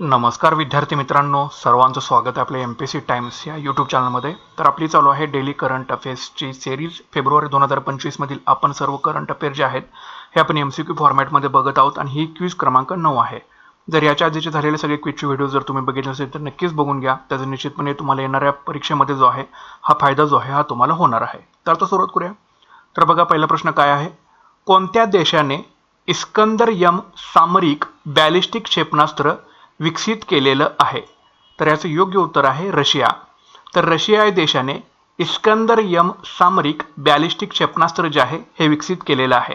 नमस्कार विद्यार्थी मित्रांनो सर्वांचं स्वागत आहे आपल्या एम पी सी टाइम्स या यूट्यूब चॅनलमध्ये तर आपली चालू आहे डेली करंट अफेअर्सची सिरीज फेब्रुवारी दोन हजार पंचवीसमधील आपण सर्व करंट अफेअर जे आहेत हे आपण एम सी क्यू फॉर्मॅटमध्ये बघत आहोत आणि ही क्यूज क्रमांक नऊ आहे. जर याच्या आधीचे झालेले सगळे क्विजचे व्हिडिओ जर तुम्ही बघितले असेल तर नक्कीच बघून घ्या. त्याचा निश्चितपणे तुम्हाला येणाऱ्या परीक्षेमध्ये जो आहे हा फायदा जो आहे हा तुम्हाला होणार आहे. तर आता सुरुवात करूया. तर बघा पहिला प्रश्न काय आहे? कोणत्या देशाने इस्कंदर यम सामरिक बॅलिस्टिक क्षेपणास्त्र विकसित केलेलं आहे. तर याचं योग्य उत्तर आहे रशिया. तर रशिया या देशाने इस्कंदर यम सामरिक बॅलिस्टिक क्षेपणास्त्र जे आहे हे विकसित केलेलं आहे.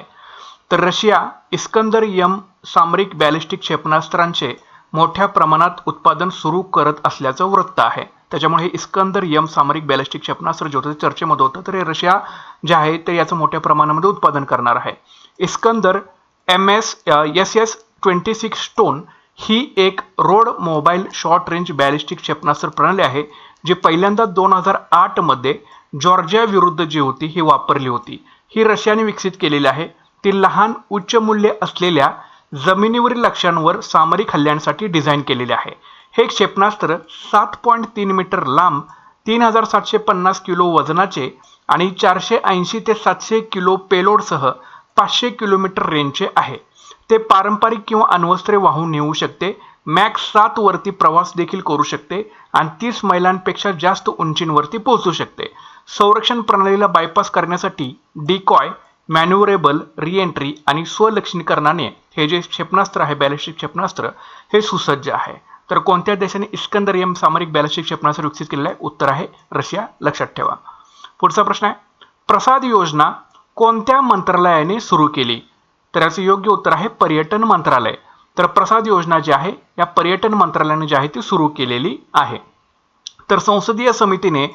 तर रशिया इस्कंदर यम सामरिक बॅलिस्टिक क्षेपणास्त्रांचे मोठ्या प्रमाणात उत्पादन सुरू करत असल्याचं वृत्त आहे. त्याच्यामुळे हे इस्कंदर यम सामरिक बॅलिस्टिक क्षेपणास्त्र जे होतं ते चर्चेमध्ये होतं. तर हे रशिया जे आहे ते याचं मोठ्या प्रमाणामध्ये उत्पादन करणार आहे. Iskander M S S S twenty six stone ही एक road mobile short range ballistic क्षेपणास्त्र प्रणाली आहे जी पहिल्यांदा दोन हजार आठमध्ये जॉर्जिया विरुद्ध जी होती ही वापरली होती. ही रशियाने विकसित केलेली आहे. ती लहान उच्च मूल्य असलेल्या जमिनीवरील लक्ष्यांवर सामरिक हल्ल्यांसाठी डिझाईन केलेले आहे. हे क्षेपणास्त्र सात पॉईंट तीन मीटर लांब तीन हजार सातशे पन्नास किलो वजनाचे आणि चारशे ऐंशी ते सातशे किलो पेलोडसह पाचशे किलोमीटर रेंजचे आहे. ते पारंपरिक किंवा अण्वस्त्रे वाहून नेऊ शकते. मॅक्स सात वरती प्रवास देखील करू शकते आणि तीस मैलांपेक्षा जास्त उंचींवरती पोहोचू शकते. संरक्षण प्रणालीला बायपास करण्यासाठी डिकॉय मॅन्युरेबल रिएंट्री आणि स्वलक्षणीकरणाने हे जे क्षेपणास्त्र आहे बॅलिस्टिक क्षेपणास्त्र हे सुसज्ज आहे. तर कोणत्या देशाने इस्कंदर एम सामरिक बॅलिस्टिक क्षेपणास्त्र विकसित केलेलं आहे? उत्तर आहे रशिया. लक्षात ठेवा. पुढचा प्रश्न आहे. प्रसाद योजना कोणत्या मंत्रालयाने सुरू केली? तर याचं योग्य उत्तर आहे पर्यटन मंत्रालय. तर प्रसाद योजना जी आहे या पर्यटन मंत्रालयाने जी आहे ती सुरू केलेली आहे. तर संसदीय समितीने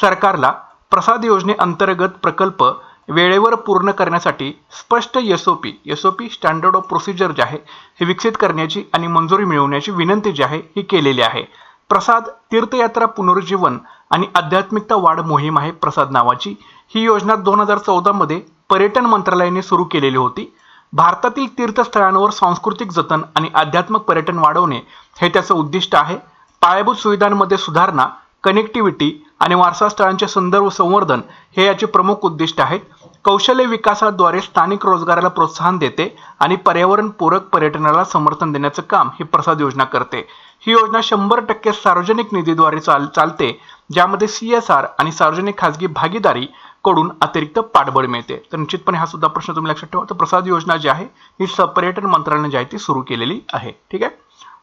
सरकारला प्रसाद योजनेअंतर्गत प्रकल्प वेळेवर पूर्ण करण्यासाठी स्पष्ट S O P S O P standard of procedure जे आहे हे विकसित करण्याची आणि मंजुरी मिळवण्याची विनंती जी आहे ही केलेली आहे. प्रसाद तीर्थयात्रा पुनरुज्जीवन आणि आध्यात्मिकता वाढ मोहीम आहे प्रसाद नावाची. ही योजना दोन हजार चौदामध्ये पर्यटन मंत्रालयाने सुरू केलेली होती. भारतातील तीर्थस्थळांवर सांस्कृतिक जतन आणि आध्यात्मिक पर्यटन वाढवणे हे त्याचं उद्दिष्ट आहे. पायाभूत सुविधांमध्ये सुधारणा कनेक्टिव्हिटी आणि वारसास्थळांचे संदर्भ संवर्धन हे याचे प्रमुख उद्दिष्ट आहेत कौशल्य विकासाद्वारे स्थानिक रोजगाराला प्रोत्साहन देते आणि पर्यावरणपूरक पर्यटनाला समर्थन देण्याचं काम ही प्रसाद योजना करते. ही योजना शंभर टक्के सार्वजनिक निधीद्वारे चाल चालते ज्यामध्ये सी एस आर आणि सार्वजनिक खाजगी भागीदारी कडून अतिरिक्त पाठबळ मिळते. तर निश्चितपणे हा सुद्धा प्रश्न तुम्ही लक्षात ठेवा. तर प्रसाद योजना जी आहे ही पर्यटन मंत्रालयाने जी आहे ती सुरू केलेली आहे. ठीक आहे?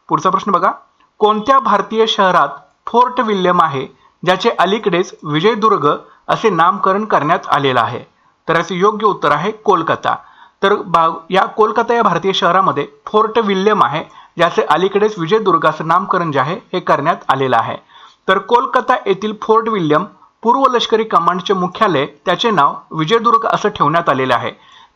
पुढचा प्रश्न बघा. कोणत्या भारतीय शहरात फोर्ट विल्यम आहे ज्याचे अलीकडेच विजयदुर्ग असे नामकरण करण्यात आलेलं आहे? तर याचे योग्य उत्तर आहे कोलकाता. तर बा या कोलकाता या भारतीय शहरामध्ये फोर्ट विल्यम आहे याचे अलीकडेच विजयदुर्गाचं नामकरण जे आहे हे करण्यात आलेलं आहे. तर कोलकाता येथील फोर्ट विल्यम पूर्व लष्करी कमांडचे मुख्यालय त्याचे नाव विजयदुर्ग असं ठेवण्यात आलेले आहे.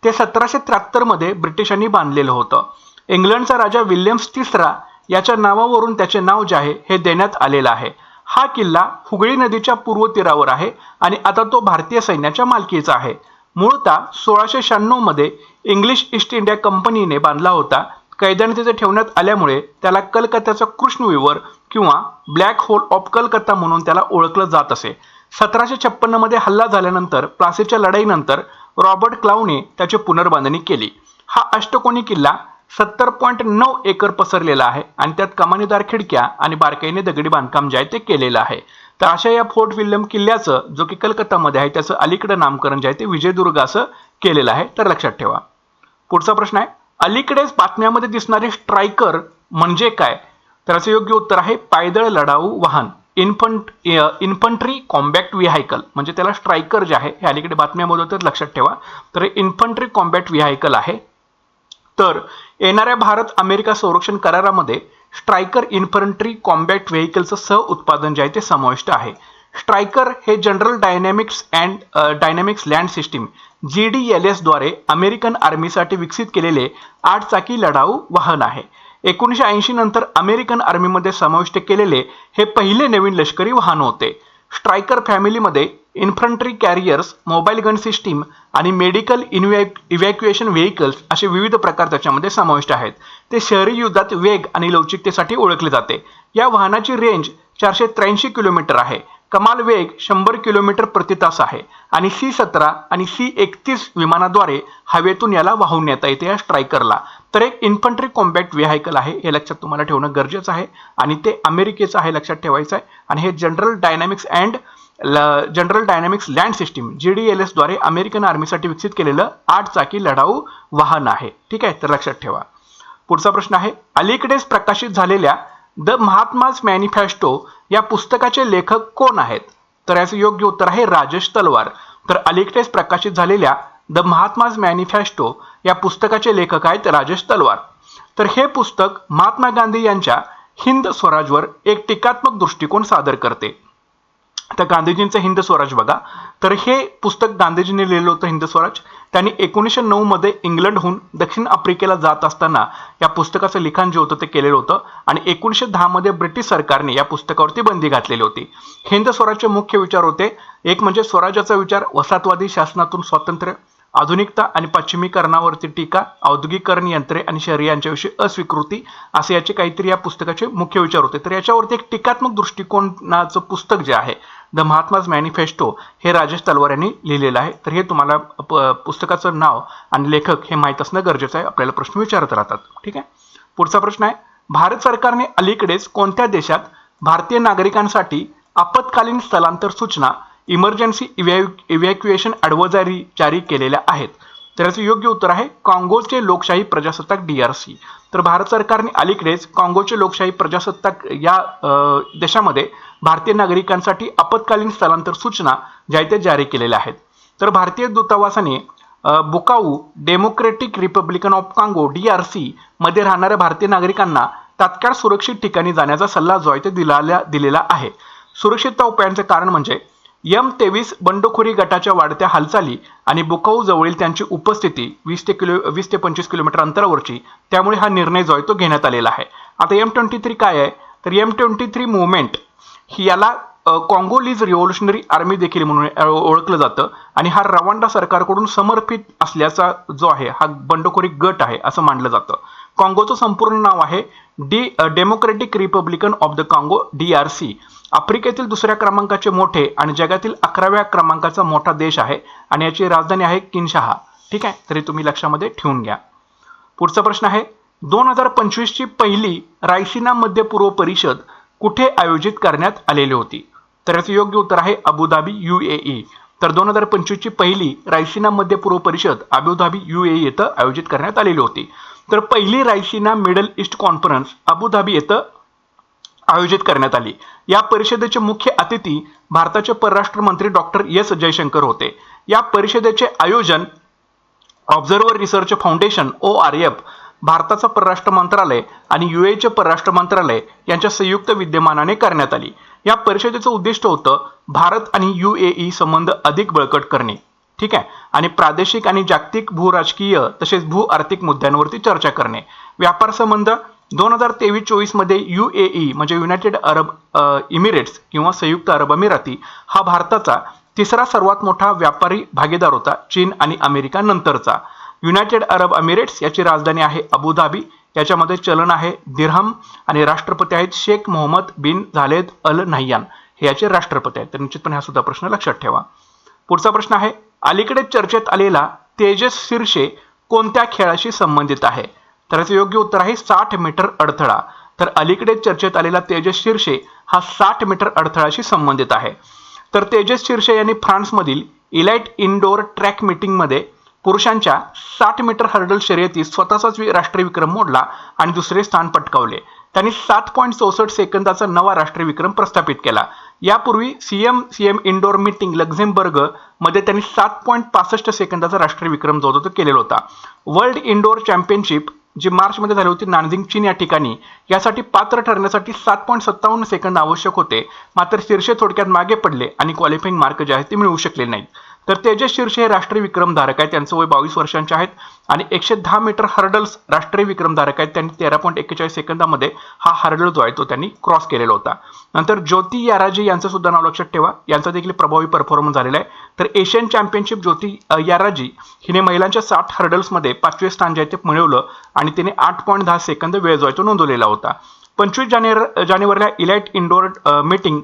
ते सतराशे त्र्याहत्तरमध्ये ब्रिटिशांनी बांधलेलं होतं. इंग्लंडचा राजा विल्यम्स तिसरा याच्या नावावरून त्याचे नाव जे आहे हे देण्यात आलेलं आहे. हा किल्ला हुगळी नदीच्या पूर्व तीरावर आहे आणि आता तो भारतीय सैन्याच्या मालकीचा आहे. मूळतः सोळाशे शहाण्णवमध्ये इंग्लिश ईस्ट इंडिया कंपनीने बांधला होता. कैद्याने तिथे ठेवण्यात आल्यामुळे त्याला कलकत्त्याचा कृष्णविवर किंवा ब्लॅक होल ऑफ कलकत्ता म्हणून त्याला ओळखलं जात असे. सतराशे छप्पन्नमध्ये हल्ला झाल्यानंतर प्लासीच्या लढाईनंतर रॉबर्ट क्लाऊने त्याची पुनर्बांधणी केली. हा अष्टकोनी किल्ला सत्तर पॉईंट नऊ एकर पसरलेला आहे आणि त्यात कमानीदार खिडक्या आणि बारकाईने दगडी बांधकाम जे आहे ते केलेलं आहे. तर अशा या फोर्ट विल्यम किल्ल्याचं जो की कलकत्तामध्ये आहे त्याचं अलीकडं नामकरण जे आहे ते विजयदुर्ग असं केलेलं आहे तर लक्षात ठेवा. पुढचा प्रश्न आहे अलीकडेच बातम्यामध्ये दिसणारे स्ट्रायकर म्हणजे काय? तर असं योग्य उत्तर आहे पायदळ लढाऊ वाहन. इन्फंट इन्फंट्री कॉम्बॅक्ट व्हिहायकल म्हणजे त्याला स्ट्रायकर जे आहे हे अलीकडे बातम्यामध्ये होतं लक्षात ठेवा. तर इन्फंट्री कॉम्बॅक्ट व्हिहायकल आहे. तर येणाऱ्या भारत अमेरिका संरक्षण करारामध्ये स्ट्रायकर इन्फंट्री कॉम्बॅक्ट व्हेकलचं सह उत्पादन जे आहे ते समाविष्ट आहे. स्ट्रायकर हे general dynamics and dynamics land system. G D L एसद्वारे American आर्मीसाठी विकसित केलेले आठ चाकी लढाऊ वाहन आहे. एकोणीसशे ऐंशी नंतर अमेरिकन आर्मीमध्ये समाविष्ट केलेले हे पहिले नवीन लष्करी वाहन होते. स्ट्रायकर फॅमिलीमध्ये infantry carriers mobile gun system आणि मेडिकल इन्व्हॅक इव्हॅक्युएशन व्हेकल्स असे विविध प्रकार त्याच्यामध्ये समाविष्ट आहेत. ते शहरी युद्धात वेग आणि लवचिकतेसाठी ओळखले जाते. या वाहनाची रेंज चारशे त्र्याऐंशी किलोमीटर आहे. कमाल वेग शंभर किलोमीटर प्रति तास आहे. आणि सी सतरा आणि सी एकतीस विमानाद्वारे हवेतून याला वाहून नेता येते या स्ट्रायकरला. तर एक इन्फंट्री कॉम्बॅक्ट व्हेहायकल आहे हे लक्षात तुम्हाला ठेवणं गरजेचं आहे. आणि ते अमेरिकेचं आहे लक्षात ठेवायचं आहे. आणि हे general dynamics and general dynamics land system G D L एसद्वारे American आर्मीसाठी विकसित केलेलं आठ चाकी लढाऊ वाहन आहे. ठीक आहे तर लक्षात ठेवा. पुढचा प्रश्न आहे अलीकडेच प्रकाशित झालेल्या द महात्माज मॅनिफेस्टो या पुस्तकाचे लेखक कोण आहेत? तर याचं योग्य उत्तर आहे राजेश तलवार. तर अलीकडेच प्रकाशित झालेल्या द महात्माज मॅनिफेस्टो या पुस्तकाचे लेखक आहेत राजेश तलवार. तर हे पुस्तक महात्मा गांधी यांच्या हिंद स्वराजवर एक टीकात्मक दृष्टिकोन सादर करते. तर गांधीजींचं हिंद स्वराज बघा. तर हे पुस्तक गांधीजींनी लिहिलं होतं हिंद स्वराज त्यांनी एकोणीसशे नऊमध्ये इंग्लंडहून दक्षिण आफ्रिकेला जात असताना या पुस्तकाचं लिखाण जे होतं ते केलेलं होतं आणि एकोणीसशे दहामध्ये ब्रिटिश सरकारने या पुस्तकावरती बंदी घातलेली होती. हिंद स्वराज्य मुख्य विचार होते. एक म्हणजे स्वराज्याचा विचार वसाहतवादी शासनातून स्वातंत्र्य आधुनिकता आणि पश्चिमीकरणावरती टीका औद्योगिकरण यंत्रे आणि शहरी यांच्याविषयी अस्वीकृती असे याचे काहीतरी या पुस्तकाचे मुख्य विचार होते. तर याच्यावरती एक टीकात्मक दृष्टिकोनाचं पुस्तक जे आहे द महात्माज मॅनिफेस्टो हे राजेश तलवार यांनी लिहिलेलं आहे. तर हे तुम्हाला प- पुस्तकाचं नाव आणि लेखक हे माहीत असणं गरजेचं आहे. आपल्याला प्रश्न विचारत राहतात. ठीक आहे? पुढचा प्रश्न आहे भारत सरकारने अलीकडेच कोणत्या देशात भारतीय नागरिकांसाठी आपत्कालीन स्थलांतर सूचना इमर्जन्सी इव्हॅक्युएशन ॲडव्हायझरी जारी केलेल्या आहेत. तर याचं योग्य उत्तर आहे काँगोचे लोकशाही प्रजासत्ताक डी आर सी तर भारत सरकारने अलीकडेच काँगोचे लोकशाही प्रजासत्ताक या देशामध्ये भारतीय नागरिकांसाठी आपत्कालीन स्थलांतर सूचना ज्या आहेत त्या जारी केलेल्या आहेत. तर भारतीय दूतावासाने Bukavu democratic republican of Congo C मध्ये राहणाऱ्या भारतीय नागरिकांना तात्काळ सुरक्षित ठिकाणी जाण्याचा सल्ला जो आहे ते दिलाल्या दिलेला आहे. सुरक्षितता उपायांचे कारण म्हणजे यम तेवीस बंडखोरी गटाच्या वाढत्या हालचाली आणि बुकाऊ जवळील त्यांची उपस्थिती वीस ते किलो वीस ते पंचवीस किलोमीटर अंतरावरची त्यामुळे हा निर्णय जो आहे तो घेण्यात आलेला आहे. आता एम ट्वेंटी थ्री काय आहे? तर एम ट्वेंटी थ्री मुवमेंट ही याला कॉंगोलीज रिव्होल्युशनरी आर्मी देखील म्हणून ओळखलं जातं आणि हा रवांडा सरकारकडून समर्पित असल्याचा जो आहे हा बंडखोरी गट आहे असं मानलं जातं. काँगोचं संपूर्ण नाव आहे D democratic republican of the काँगो डी आर सी आफ्रिकेतील दुसऱ्या क्रमांकाचे मोठे आणि जगातील अकराव्या क्रमांकाचा मोठा देश आहे आणि याची राजधानी आहे किनशहा. ठीक आहे? तरी तुम्ही लक्षामध्ये ठेवून घ्या. पुढचा प्रश्न आहे दोन हजार पंचवीसची पहिली रायसिना मध्य पूर्व परिषद कुठे आयोजित करण्यात आलेली होती? तर याचं योग्य उत्तर आहे अबुधाबी यू ए ई. तर दोन हजार पंचवीसची पहिली रायसिना मध्य पूर्व परिषद अबुधाबी ए येथं आयोजित करण्यात आलेली होती. तर पहिली Raisina middle east conference Abu Dhabi येथं आयोजित करण्यात आली. या परिषदेचे मुख्य अतिथी भारताचे परराष्ट्र मंत्री डॉक्टर एस जयशंकर होते. या परिषदेचे आयोजन observer research foundation O R F भारताचं परराष्ट्र मंत्रालय आणि युएचे परराष्ट्र मंत्रालय यांच्या संयुक्त विद्यमानाने करण्यात आली. या परिषदेचं उद्दिष्ट होतं भारत आणि यू ए ई संबंध अधिक बळकट करणे. ठीक आहे? आणि प्रादेशिक आणि जागतिक भूराजकीय तसेच भू आर्थिक मुद्द्यांवरती चर्चा करणे. व्यापार संबंध दोन हजार तेवीस चोवीसमध्ये ई म्हणजे युनायटेड अरब इमिरेट्स किंवा संयुक्त अरब अमिराती हा भारताचा तिसरा सर्वात मोठा व्यापारी भागीदार होता चीन आणि अमेरिका नंतरचा. युनायटेड अरब अमिरेट्स याची राजधानी आहे अबुधाबी याच्यामध्ये चलन आहे दिरहम आणि राष्ट्रपती आहेत शेख मोहम्मद बिन झालेद अल नह्यान हे याचे राष्ट्रपती आहेत. तर निश्चितपणे हा सुद्धा प्रश्न लक्षात ठेवा. पुढचा प्रश्न आहे अलीकडे चर्चेत आलेला तेजस शीर्षे कोणत्या खेळाशी संबंधित आहे? तर याचं योग्य उत्तर आहे साठ मीटर अडथळा. तर अलीकडे चर्चेत आलेला तेजस शीर्षे हा साठ मीटर अडथळाशी संबंधित आहे. तर तेजस शीर्षे यांनी फ्रान्समधील इलाइट इनडोअर ट्रॅक मीटिंगमध्ये पुरुषांच्या साठ मीटर हर्डल शर्यतीत स्वतःचाच राष्ट्रीय विक्रम मोडला आणि दुसरे स्थान पटकावले. त्यांनी सात पॉईंट चौसष्ट सेकंदाचा नवा राष्ट्रीय विक्रम प्रस्थापित केला. यापूर्वी C M C M indoor meeting लक्झेमबर्गमध्ये त्यांनी सात पॉईंट पासष्ट सेकंदाचा राष्ट्रीय विक्रम जो होता तो केलेला होता. वर्ल्ड इंडोर चॅम्पियनशिप जी मार्चमध्ये झाली होती नानजिंग चीन या ठिकाणी यासाठी पात्र ठरण्यासाठी सात पॉईंट सत्तावन्न सेकंद आवश्यक होते. मात्र शीर्षे थोडक्यात मागे पडले आणि क्वालिफाईंग मार्क जे आहेत ते मिळवू शकले नाहीत. तर तेजस शिर्षे हे राष्ट्रीय विक्रमधारक आहेत. त्यांचं वय बावीस वर्षांचे आहेत. आणि एकशे दहा मीटर हर्डल्स राष्ट्रीय विक्रमधारक आहेत. त्यांनी तेरा पॉईंट एक्केचाळीस सेकंदामध्ये हा हर्डल जो आहे तो त्यांनी क्रॉस केलेला होता. नंतर ज्योती याराजे यांचं सुद्धा नाव लक्षात ठेवा. यांचा देखील प्रभावी परफॉर्मन्स झालेला आहे. तर एशियन चॅम्पियनशिप ज्योती याराजी हिने महिलांच्या साठ हर्डल्समध्ये पाचवे स्थान जे आहे ते मिळवलं आणि तिने आठ पॉईंट दहा सेकंद वेळ जो आहे तो नोंदवलेला होता. पंचवीस जानेवारी जानेवारीला इलाइट इंडोर मीटिंग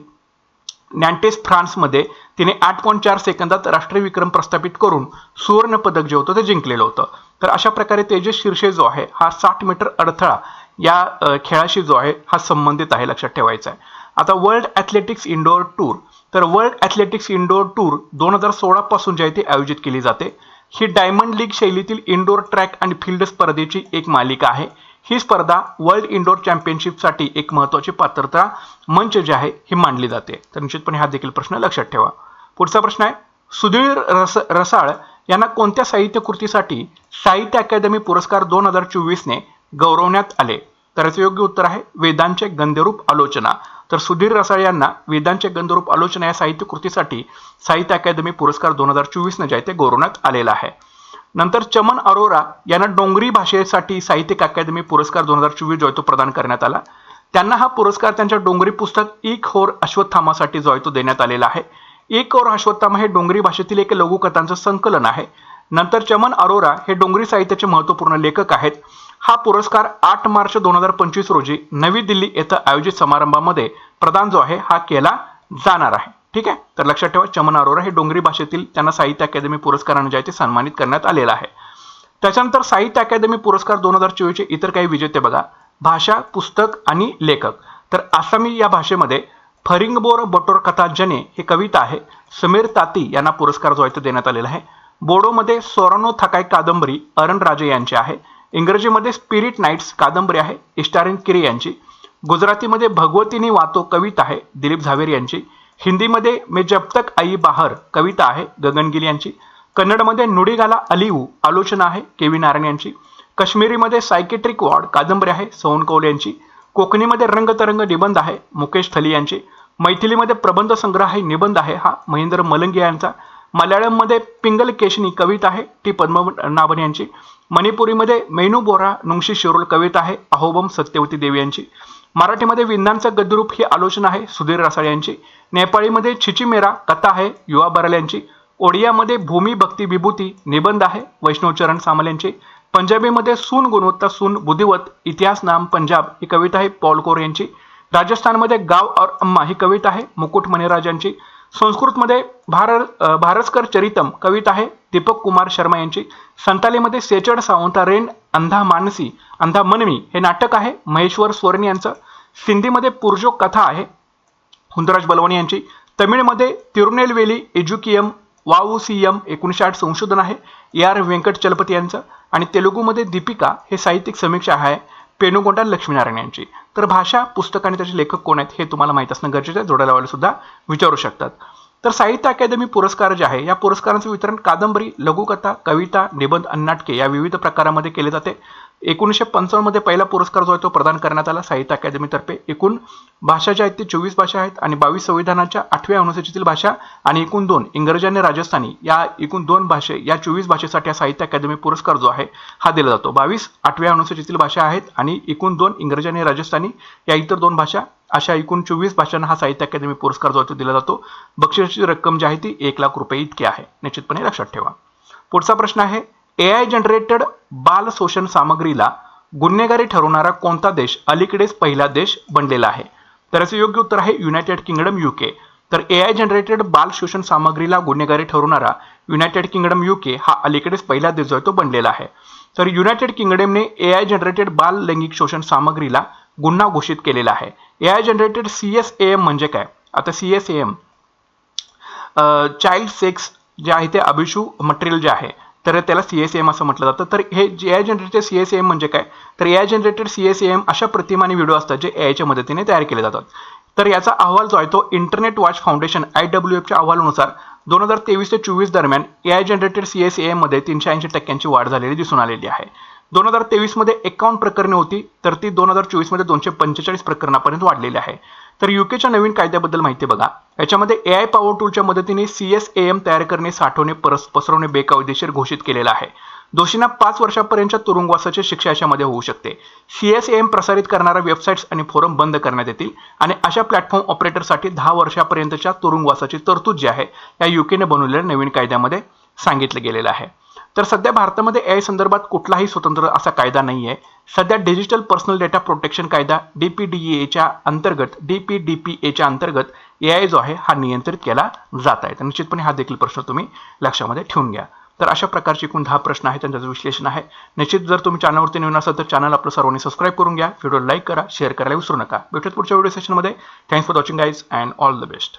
नॅन्टेस फ्रान्समध्ये तिने आठ पॉईंट चार सेकंदात राष्ट्रीय विक्रम प्रस्थापित करून सुवर्ण पदक जे होतं ते जिंकलेलं होतं. तर अशा प्रकारे तेजस शिर्षे जो आहे हा साठ मीटर अडथळा या खेळाशी जो आहे हा संबंधित आहे लक्षात ठेवायचा आहे. आता वर्ल्ड ॲथलेटिक्स इंडोर टूर तर वर्ल्ड ॲथलेटिक्स इंडोर टूर दोन हजार सोळापासून जी जे आहे ती आयोजित केली जाते. ही डायमंड लीग शैलीतील इंडोर ट्रॅक आणि फील्ड स्पर्धेची एक मालिका आहे. ही स्पर्धा वर्ल्ड इंडोर चॅम्पियनशिपसाठी एक महत्त्वाची पात्रता मंच जे आहे ही मानली जाते. तर निश्चितपणे हा देखील प्रश्न लक्षात ठेवा. पुढचा प्रश्न आहे सुधीर रस रसाळ यांना कोणत्या साहित्य कृतीसाठी साहित्य अकादमी पुरस्कार दोन हजार चोवीसने गौरवण्यात आले? तर याचं योग्य उत्तर आहे वेदांचे गंधरूप आलोचना. तर सुधीर रसाळ यांना वेदांचे गंधरूप आलोचना या साहित्य कृतीसाठी साहित्य अकादमी पुरस्कार दोन हजार चोवीसने जे आहे ते गौरवण्यात आलेला आहे. नंतर चमन अरोरा यांना डोंगरी भाषेसाठी साहित्यिक अकादमी पुरस्कार दोन हजार चोवीस जो आहे तो प्रदान करण्यात आला. त्यांना हा पुरस्कार त्यांच्या डोंगरी पुस्तक एक होर अश्वत्थामासाठी जो आहे तो देण्यात आलेला आहे. एक और अश्वत्थामा हे डोंगरी भाषेतील एक लघुकथांचं संकलन आहे. नंतर चमन अरोरा हे डोंगरी साहित्याचे महत्त्वपूर्ण लेखक आहेत. हा पुरस्कार आठ मार्च दोन हजार पंचवीस रोजी नवी दिल्ली येथे आयोजित समारंभामध्ये प्रदान जो आहे हा केला जाणार आहे. ठीक आहे? तर लक्षात ठेवा चमन अरोरा हे डोंगरी भाषेतील त्यांना साहित्य अकादमी पुरस्काराने जे आहे ते सन्मानित करण्यात आलेलं आहे. त्याच्यानंतर साहित्य अकादमी पुरस्कार दोन हजार चोवीसचे इतर काही विजेते बघा. भाषा पुस्तक आणि लेखक. तर आसामी या भाषेमध्ये फरिंगबोर बटोर कथा जने हे कविता आहे. समीर ताती यांना पुरस्कार जो आहे तो देण्यात आलेला आहे. बोडोमध्ये सोरानो थकाय कादंबरी अरण राजे यांची आहे. इंग्रजीमध्ये स्पिरिट नाईट्स कादंबरी आहे इस्टारिन किरी यांची. गुजरातीमध्ये भगवतीनी वातो कविता आहे दिलीप झावेर यांची. हिंदीमध्ये मे जब तक आई बाहर कविता आहे गगनगिल यांची. कन्नडमध्ये नुडिगाला अलिऊ आलोचना आहे के व्ही नारायण यांची. काश्मीरीमध्ये सायकेट्रिक वॉर्ड कादंबरी आहे सोहन कौल यांची. कोकणीमध्ये रंगतरंग निबंध आहे मुकेश थली यांची. मैथिलीमध्ये प्रबंध संग्रह आहे निबंध आहे हा महेंद्र मलंगी यांचा. मल्याळममध्ये पिंगल केशनी कविता आहे टी पद्मनाभन यांची. मणिपुरीमध्ये मेनू बोरा नुंगशी शिरोल कविता आहे अहोबम सत्यवती देवी यांची. मराठीमध्ये विंदांचं गद्यरूप ही आलोचना आहे सुधीर रसाळ यांची. नेपाळीमध्ये छिचिमेरा कथा आहे युवा बराल यांची. ओडियामध्ये भूमी भक्ती विभूती निबंध आहे वैष्णवचरण सामल यांची. पंजाबीमध्ये सून गुणवत्ता सून बुद्धिवत इतिहास नाम पंजाब ही कविता आहे पॉल कोर यांची. राजस्थानमध्ये गाव और अम्मा ही कविता आहे मुकुट मणिराज यांची. संस्कृतमध्ये भार भारस्कर चरितम कविता आहे दीपक कुमार शर्मा यांची. संतालीमध्ये सेचड सावंता रेन अंधा मानसी अंधा मनवी हे नाटक आहे महेश्वर स्वर्णी यांचं. सिंधीमध्ये पुरजो कथा आहे. हुंदराज बलवानी यांची. तमिळमध्ये तिरुनेलवेली एज्युकियम एम एकोणीसशे आठ संशोधन आहे. ए आर व्यंकट चलपती यांचं. आणि तेलुगूमध्ये दीपिका हे साहित्यिक समीक्षा आहे. पेनुगोंडा लक्ष्मीनारायण यांची. तर भाषा पुस्तक आणि त्याचे लेखक कोण आहेत हे तुम्हाला माहीत असणं गरजेचं आहे. जोड्या सुद्धा विचारू शकतात. तर साहित्य अकादमी पुरस्कार जे आहे या पुरस्कारांचं वितरण कादंबरी लघुकथा कविता निबंध आणि नाटके या विविध प्रकारामध्ये केले जाते. एकोणीसशे पंचावन्नमध्ये पहिला पुरस्कार जो आहे तो प्रदान करण्यात आला साहित्य अकादमीतर्फे एकूण भाषा ज्या आहेत ते चोवीस भाषा आहेत आणि बावीस संविधानाच्या आठव्या अनुसूचीतील भाषा आणि एकूण दोन इंग्रजी आणि राजस्थानी या एकूण दोन भाषे या चोवीस भाषेसाठी हा साहित्य अकादमी पुरस्कार जो आहे हा दिला जातो. बावीस आठव्या अनुसूचीतील भाषा आहेत आणि एकूण दोन इंग्रजी आणि राजस्थानी या इतर दोन भाषा अशा एकूण चोवीस भाषांना हा साहित्य अकादमी पुरस्कार जो आहे तो दिला जातो. बक्षिसाची रक्कम जी आहे ती एक लाख रुपये इतकी आहे. निश्चितपणे लक्षात ठेवा. पुढचा प्रश्न आहे ए आय जनरेटेड बाल शोषण सामग्रीला गुन्हेगारी ठरवणारा कोणता देश अलीकडेच पहिला देश बनलेला आहे? तर याचं योग्य उत्तर आहे युनायटेड किंगडम युके तर ए आय जनरेटेड बाल शोषण सामग्रीला गुन्हेगारी ठरवणारा युनायटेड किंगडम युके हा अलीकडेच पहिला देश जो आहे तो बनलेला आहे. तर युनायटेड किंगडमने ए आय जनरेटेड बाल लैंगिक शोषण सामग्रीला गुन्हा घोषित केलेला आहे. A I generated C S A M म्हणजे काय? आता C S A M child sex जे आहे ते अभिशू मटेरियल जे आहे तर त्याला सी एस एम असं म्हटलं जातं. तर हे जे I generated C S M म्हणजे काय? तर A I generated C S M अशा प्रतिमा आणि व्हिडिओ असतात जे ए आयच्या मदतीने तयार केले जातात. तर याचा अहवाल जो आहे तो internet watch foundation I W एफच्या अहवालानुसार दोन हजार तेवीस ते चोवीस दरम्यान A I generated C S एममध्ये तीनशे ऐंशी टक्क्यांची वाढ झालेली दिसून आलेली आहे. दोन हजार तेवीसमध्ये एकावन्न प्रकरणे होती तर ती दोन हजार चोवीसमध्ये दोनशे पंचेचाळीस प्रकरणापर्यंत वाढलेली आहे. तर युकेच्या नवीन कायद्याबद्दल माहिती बघा. याच्यामध्ये ए आय पॉवर टूलच्या मदतीने सी एस ए एम तयार करणे साठवणे परस पसरवणे बेकायदेशीर घोषित केलेलं आहे. दोषींना पाच वर्षापर्यंतच्या तुरुंगवासाची शिक्षा याच्यामध्ये होऊ शकते. सी एस एम प्रसारित करणाऱ्या वेबसाईट्स आणि फोरम बंद करण्यात येतील आणि अशा प्लॅटफॉर्म ऑपरेटरसाठी दहा वर्षापर्यंतच्या तुरुंगवासाची तरतूद जी आहे या युकेने बनवलेल्या नवीन कायद्यामध्ये सांगितलं गेलेलं आहे. तर सध्या भारतामध्ये ए आय संदर्भात कुठलाही स्वतंत्र असा कायदा नाही आहे सध्या डिजिटल पर्सनल डेटा प्रोटेक्शन कायदा डी पी डी एच्या अंतर्गत डी पी डी पी एच्या अंतर्गत ए आय जो आहे हा नियंत्रित केला जात आहे. तर निश्चितपणे हा देखील प्रश्न तुम्ही लक्षामध्ये ठेवून घ्या. तर अशा प्रकारचे एकूण दहा प्रश्न आहेत त्यांचं विश्लेषण आहे. निश्चित जर तुम्ही चॅनलवरती नवीन असाल तर चॅनल आपलं सर्वांनी सबस्क्राईब करून घ्या. व्हिडिओ लाईक करा शेअर करायला विसरू नका. भेटत पुढच्या व्हिडिओ सेशनमध्ये thanks for watching guys and all the best